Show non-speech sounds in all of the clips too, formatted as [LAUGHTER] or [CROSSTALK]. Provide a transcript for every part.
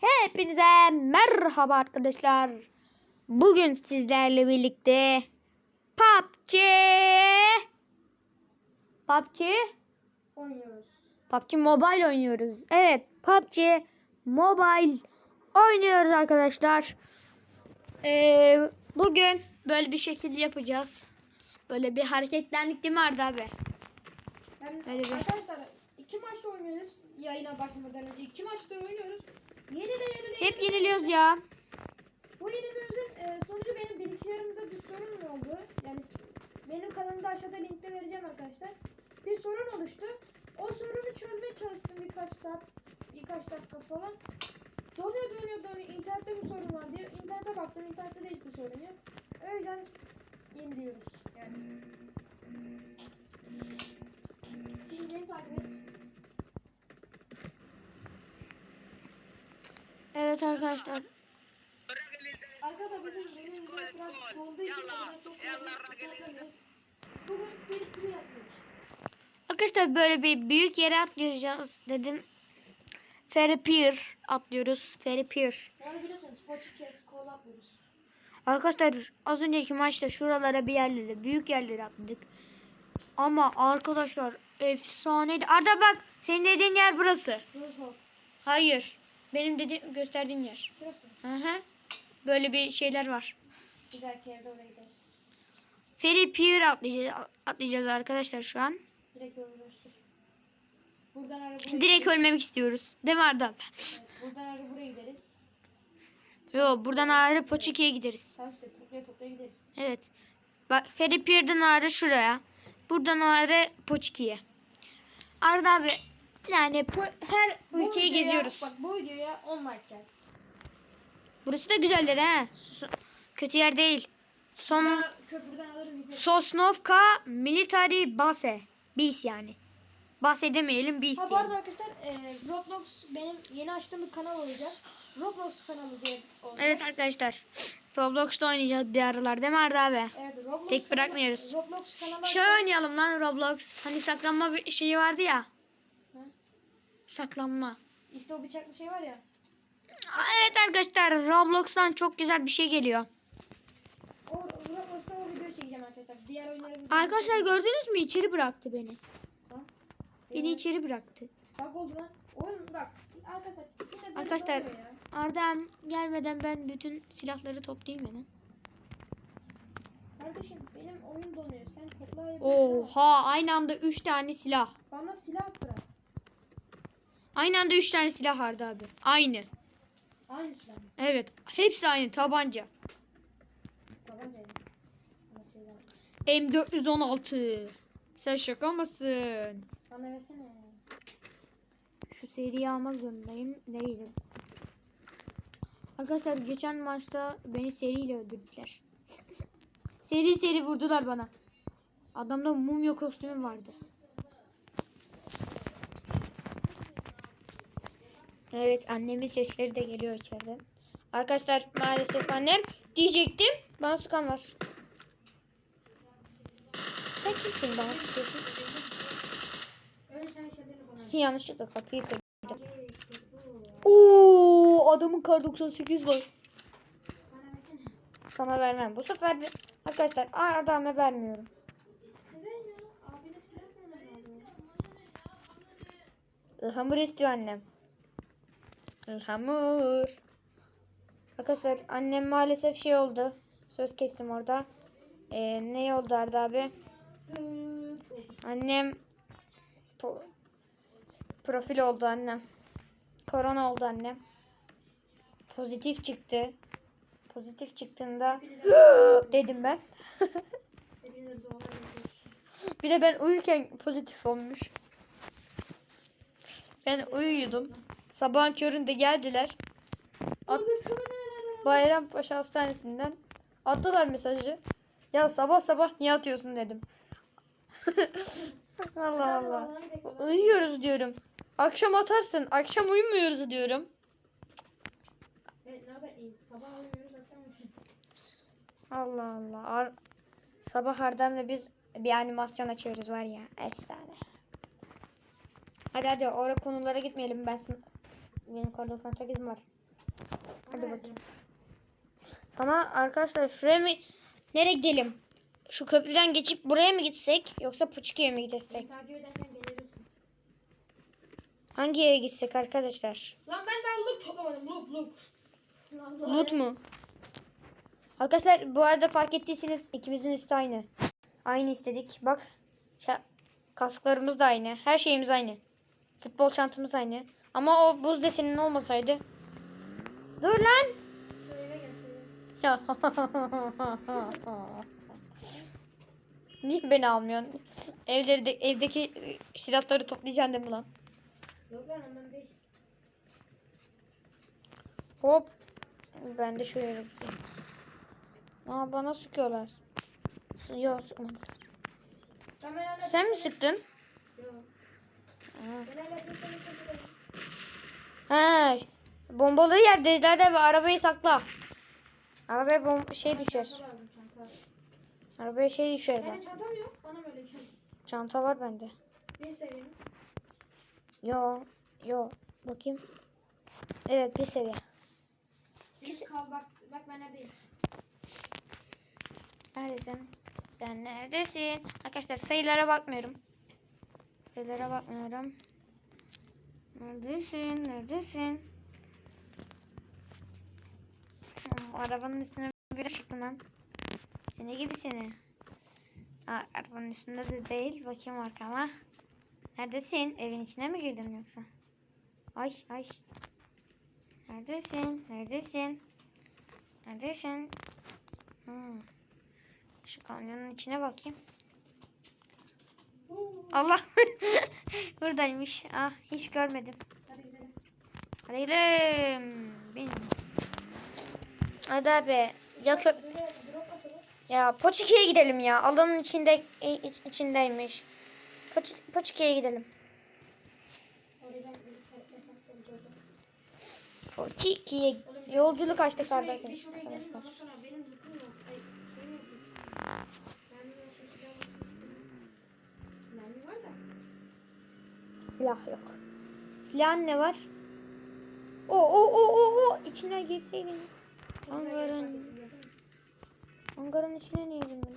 Hepinize merhaba arkadaşlar. Bugün sizlerle birlikte PUBG PUBG Oynuyoruz. PUBG Mobile oynuyoruz. Evet, PUBG Mobile oynuyoruz arkadaşlar. Ee, bugün böyle bir şekilde yapacağız. Böyle bir hareketlendik değil mi Arda abi? Yani Öyle bir- arkadaşlar iki maçta oynuyoruz. Yayına bakmadan önce iki maçta oynuyoruz. Yenile yenile Hep yenile- yeniliyoruz ya. Bu yenilmemizin e, sonucu benim bilgisayarımda bir sorun oldu. Yani benim kanalımda aşağıda linkte vereceğim arkadaşlar. Bir sorun oluştu. O sorunu çözmeye çalıştım birkaç saat, birkaç dakika falan. Donuyor donuyor donuyor. İnternette bir sorun var diyor. İnternete baktım. İnternette de hiçbir sorun yok. O yüzden yeniliyoruz. Yani. Şimdi beni takip et. Evet arkadaşlar. Arkadaşlar bizim benim videom falan olduğu için ondan çok fazla Bugün Filip yapıyoruz. Arkadaşlar böyle bir büyük yere atlayacağız dedim. Ferry Pier atlıyoruz. Ferry Pier. Yani biliyorsunuz. Arkadaşlar az önceki maçta şuralara bir yerlere, büyük yerlere atladık. Ama arkadaşlar efsaneydi. Arda bak senin dediğin yer burası. Burası. Hayır. Benim dediğim gösterdiğim yer. Şurası. Hı hı. Böyle bir şeyler var. Bir dahaki evde oraya gideriz. Ferry Pier atlayacağız, atlayacağız arkadaşlar şu an. Direkt göster. Buradan ara buraya Direkt ölmemek istiyoruz. Değil mi Arda? Buradan ara buraya gideriz. Yo buradan ağrı Poçiki'ye gideriz. Tamam işte toplaya toplaya gideriz. Evet. Bak Ferry Pier'den ağrı şuraya. Buradan ağrı Poçiki'ye. Arda abi yani her ülkeyi videoya- geziyoruz. Bak bu videoya 10 like gelsin. Burası da güzeldir ha. Kötü yer değil. Son. Sosnovka Military Base. Base yani. Base demeyelim Base Ha bu arada arkadaşlar e, Roblox benim yeni açtığım bir kanal olacak. Roblox kanalı diye olacak. Evet arkadaşlar. Roblox'ta oynayacağız bir aralar değil mi Arda abi? Evet, Roblox Tek bırakmıyoruz. Roblox kanalı Şey oynayalım lan Roblox. Hani saklanma şeyi vardı ya. Saklanma. İşte o bıçaklı şey var ya. Evet arkadaşlar Roblox'tan çok güzel bir şey geliyor. O Roblox'ta o video çekeceğim arkadaşlar. Diğer oyunları Arkadaşlar gördünüz mü? İçeri bıraktı beni. Ha? Beni içeri bıraktı. Bak oldu lan. Oyun bak. Arkadaşlar. Arkadaşlar. Arda'm gelmeden ben bütün silahları toplayayım hemen. Kardeşim benim oyun donuyor. Sen topla. Oha aynı anda 3 tane silah. Bana silah bırak. Aynı anda 3 tane silah Arda abi. Aynı. Aynı silah. mı? Evet. Hepsi aynı tabanca. Tabanca yani. Bana şey ver. M416. Sen şaka mısın? Bana versene. Şu seriyi almak zorundayım. Değilim. Arkadaşlar geçen maçta beni seriyle öldürdüler. [LAUGHS] seri seri vurdular bana. Adamda mumya kostümü vardı. Evet annemin sesleri de geliyor içeriden. Arkadaşlar maalesef annem diyecektim. Bana sıkan var. Sen kimsin bana sıkıyorsun? Yanlışlıkla kapıyı kırdım. Oo, adamın kar 98 var. Sana vermem. Bu sefer bir- arkadaşlar adama vermiyorum. Ilhamur istiyor annem. Ilhamur. Arkadaşlar annem maalesef şey oldu. Söz kestim orada. Ee, ne oldu Arda abi? Annem profil oldu annem. Korona oldu annem. Pozitif çıktı. Pozitif çıktığında [GASPS] dedim ben. [LAUGHS] Bir de ben uyurken pozitif olmuş. Ben uyuyordum. Sabahın köründe geldiler. At- Bayrampaşa Hastanesi'nden attılar mesajı. Ya sabah sabah niye atıyorsun dedim. [LAUGHS] Allah Allah. Uyuyoruz diyorum. Akşam atarsın. Akşam uyumuyoruz diyorum. Allah Allah. Ar- Sabah Ardem'le biz bir animasyon açıyoruz var ya. Efsane. Hadi hadi oraya konulara gitmeyelim. Ben benim kar 98'im var. Hadi bakayım. Sana arkadaşlar şuraya mı nereye gidelim? Şu köprüden geçip buraya mı gitsek yoksa mi Beni gitsek? takip edersen gelirsin. Hangi yere gitsek arkadaşlar? Lan ben daha loot toplamadım. Loot loot. Loot mu? Arkadaşlar bu arada fark ettiyseniz ikimizin üstü aynı. Aynı istedik. Bak. kasklarımız da aynı. Her şeyimiz aynı. Futbol çantamız aynı. Ama o buz desenin olmasaydı. Dur lan. Ya. [LAUGHS] Niye beni almıyorsun? Evleri de, evdeki e, silahları toplayacaksın değil mi lan? Yok lan ondan değil. Hop. Ben de şuraya gideyim. Aa bana sıkıyorlar. Yok sıkmadı. Sen mi sıktın? Yok. Ben hala bir sene çekeceğim. Ha, bombalı yerde zaten ve arabayı sakla. Arabaya bom şey düşer. Çanta çanta. Arabaya şey düşer. Bak. çantam yok. Bana böyle gel. Çanta var bende. Bir seviyenin. Yo, yo. Bakayım. Evet bir seviye. Bir kal bak. Bak ben neredeyim. Neredesin? Sen neredesin? Arkadaşlar sayılara bakmıyorum. Sayılara bakmıyorum. Neredesin? Neredesin? Arabanın üstüne bir çıktı lan. Seni gibi seni. Aa, arabanın üstünde de değil. Bakayım arkama. Neredesin? Evin içine mi girdin yoksa? Ay ay. Neredesin? Neredesin? Neredesin? Hmm. Şu kamyonun içine bakayım. Allah. [LAUGHS] Buradaymış. Ah hiç görmedim. Hadi gidelim. Hadi gidelim. Bin. Hadi abi. Ya kö Böyle drop atalım. ya Poçiki'ye gidelim ya. Alanın içinde iç- içindeymiş. Poç Poçiki'ye gidelim. Poçiki'ye yolculuk açtık yok. Ay şey silah. Silah yok. Silahın ne var? O o o o o içine girseydin. Mü? Ankara'nın içine niye girdin?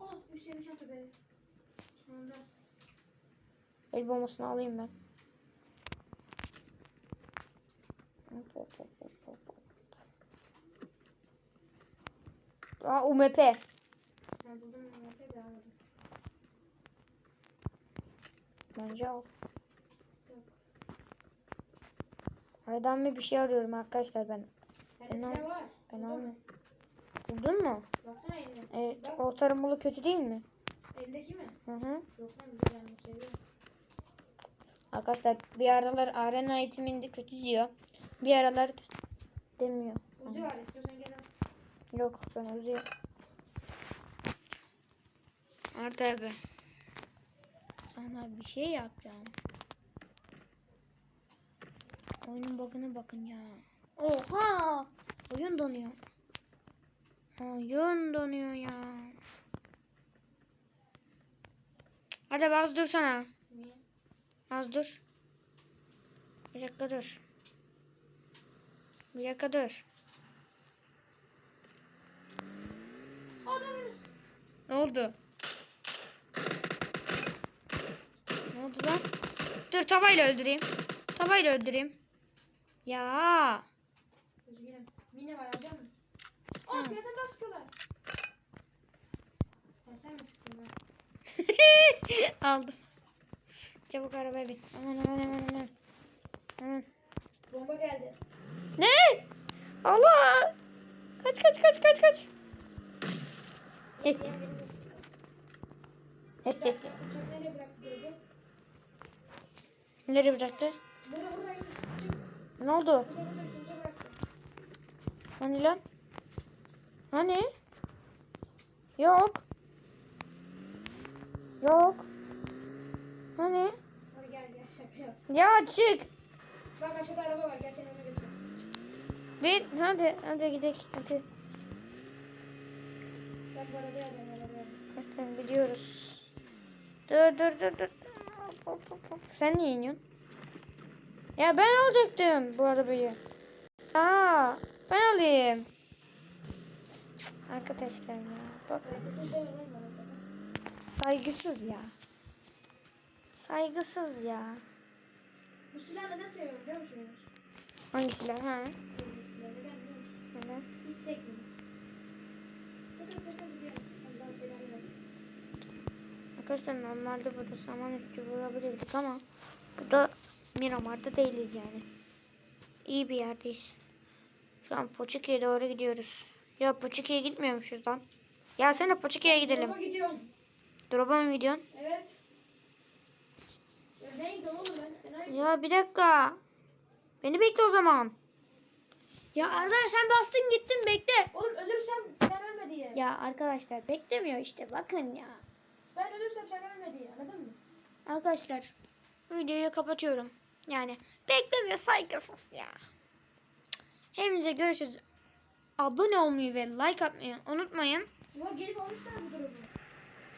Oh Hüseyin çantı be. Sonunda. El bombasını alayım ben. Hop, hop, hop, hop, hop. Aa UMP. Ben buldum MHP de almadım. Bence al. Aradan bir bir şey arıyorum arkadaşlar ben. Ben al- var. Ben almıyorum. Buldun mu? Baksana eline. Evet. Bak O taramalı kötü değil mi? evdeki mi? Hı hı. Yok lan güzel ben bunu seviyorum. Arkadaşlar bir aralar arena eğitiminde kötü diyor. Bir aralar demiyor. Uzi var istiyorsan gel al. Yok ben Uzi. Arda abi. Sana bir şey yapacağım. Oyunun bug'ına bakın ya. Oha! Oyun donuyor. Oyun donuyor ya. Hadi az dursana. Niye? Az dur. Bir dakika dur. Bir dakika dur. Ne oldu? Ne oldu lan? Dur tavayla öldüreyim. Tavayla öldüreyim. Ya. Mine var alacak mısın? Aa bir yerden daha sıkıyorlar. Ya sen mi sıktın lan? [LAUGHS] Aldım. Çabuk arabaya bin. Aman aman aman aman. Aman. Bomba geldi. Ne? Allah. Kaç kaç kaç kaç kaç. [LAUGHS] Nereye bıraktı? Burada burada. Ne oldu? Burada burada. Hani lan? Hani? Yok. Yok. Hani? Hadi gel gel şaka yap. Ya çık. Bak aşağıda araba var gel seni ona götür. Bir hadi hadi gidelim hadi. Sen bu arabaya ben arabaya. Kaçtan gidiyoruz. Dur dur dur dur. hop hop hop. Sen niye iniyorsun? Ya ben alacaktım bu arabayı. Aa, ben alayım. Arkadaşlar ya. Bak saygısız ya. Saygısız ya. Bu silahı neden seviyorum biliyor musunuz? Hangisiler ha? Bu silahı neden? Hiç sekmiyor. Tıkır tıkır gidiyor. Allah belanı versin. Arkadaşlar normalde burada saman üstü vurabilirdik ama burada Miramar'da değiliz yani. İyi bir yerdeyiz. Şu an Poçiki'ye doğru gidiyoruz. Ya Poçiki'ye gitmiyormuşuz lan. Ya sen de Poçiki'ye gidelim. Baba gidiyorum. Drop'a mı gidiyorsun? Evet. Ya oğlum ben. Sen. Ya bir dakika. Beni bekle o zaman. Ya Arda sen bastın gittin bekle. Oğlum ölürsem sen ölme diye. Ya arkadaşlar beklemiyor işte bakın ya. Ben ölürsem sen ölme diye anladın mı? Arkadaşlar videoyu kapatıyorum. Yani beklemiyor saygısız ya. Hepinize görüşürüz. Abone olmayı ve like atmayı unutmayın. Ya gelip olmuşlar bu durumu.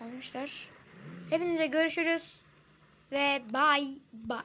Olmuşlar. Hepinize görüşürüz. Ve bye bye.